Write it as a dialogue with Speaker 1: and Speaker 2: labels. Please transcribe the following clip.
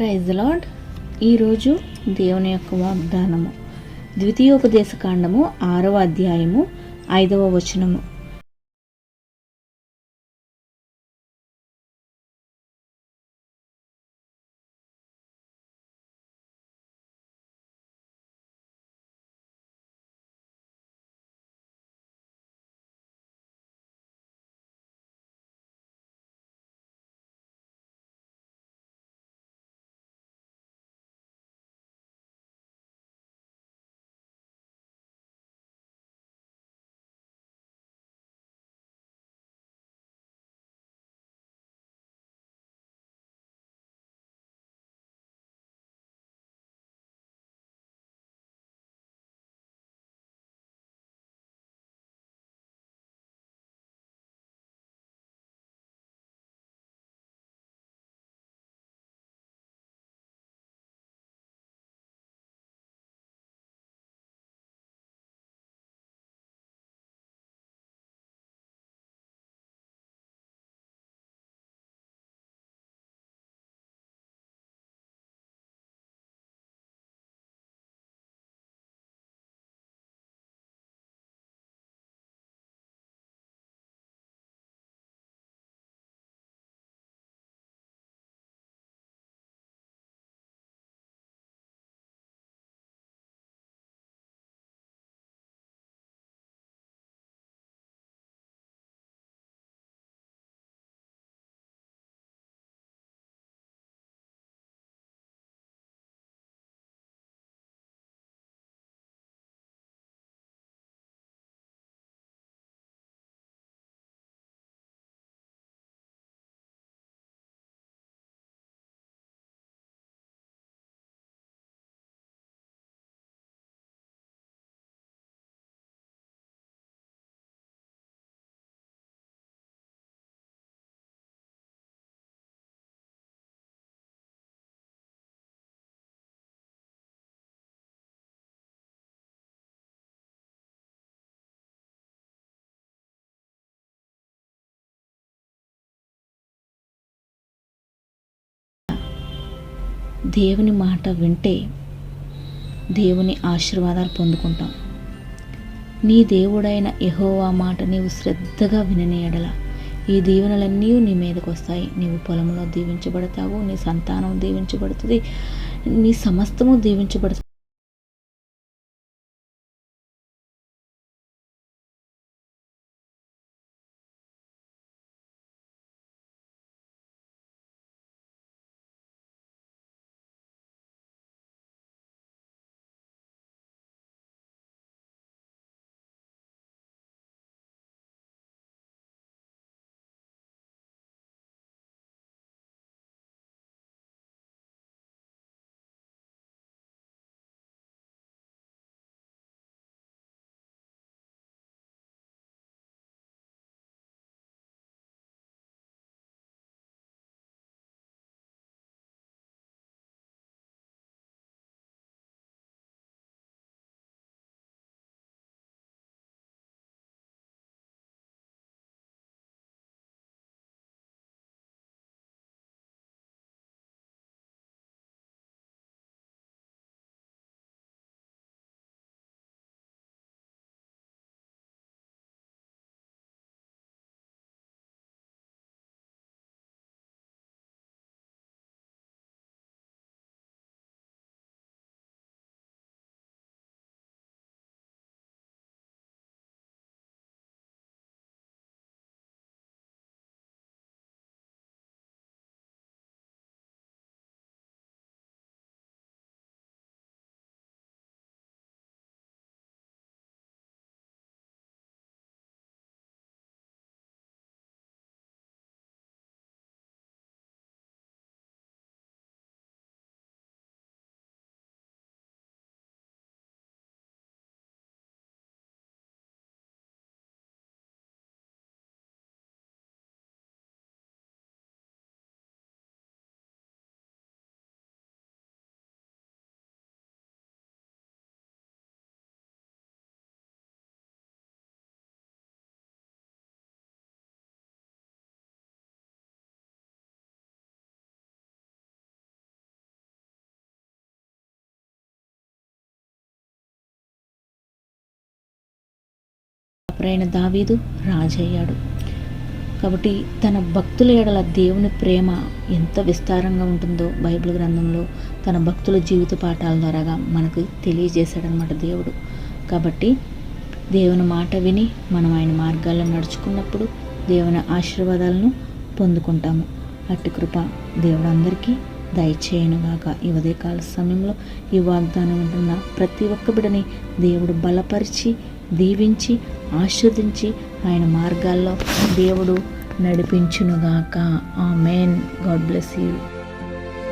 Speaker 1: Praise lord ఈరోజు దేవుని యొక్క వాగ్దానము. ద్వితీయోపదేశ కాండము ఆరవ అధ్యాయము ఐదవ వచనము. దేవుని మాట వింటే దేవుని ఆశీర్వాదాలు పొందుకుంటాం. నీ దేవుడైన యహోవా మాట నీవు శ్రద్ధగా వినని ఈ దీవెనలన్నీ నీ మీదకు వస్తాయి. నీవు పొలంలో దీవించబడతావు నీ సంతానం దీవించబడుతుంది నీ సమస్తము దీవించబడుతుంది. అప్పుడైన దావీదు రాజయ్యాడు. కాబట్టి తన భక్తుల ఎడల దేవుని ప్రేమ ఎంత విస్తారంగా ఉంటుందో బైబిల్ గ్రంథంలో తన భక్తుల జీవిత పాఠాల ద్వారాగా మనకు తెలియజేశాడనమాట దేవుడు. కాబట్టి దేవుని మాట విని మనం ఆయన మార్గాల్లో నడుచుకున్నప్పుడు దేవుని ఆశీర్వాదాలను పొందుకుంటాము. అట్టి కృప దేవుడు అందరికీ దయచేయనుగాక ఈ ఉదయకాల సమయంలో ఈ వాగ్దానం ఉంటున్న ప్రతి ఒక్క బిడని దేవుడు బలపరిచి దీవించి ఆస్వాదించి ఆయన మార్గాల్లో దేవుడు నడిపించునుగాక. ఆ మెయిన్ గాడ్ బ్లెస్ యూ.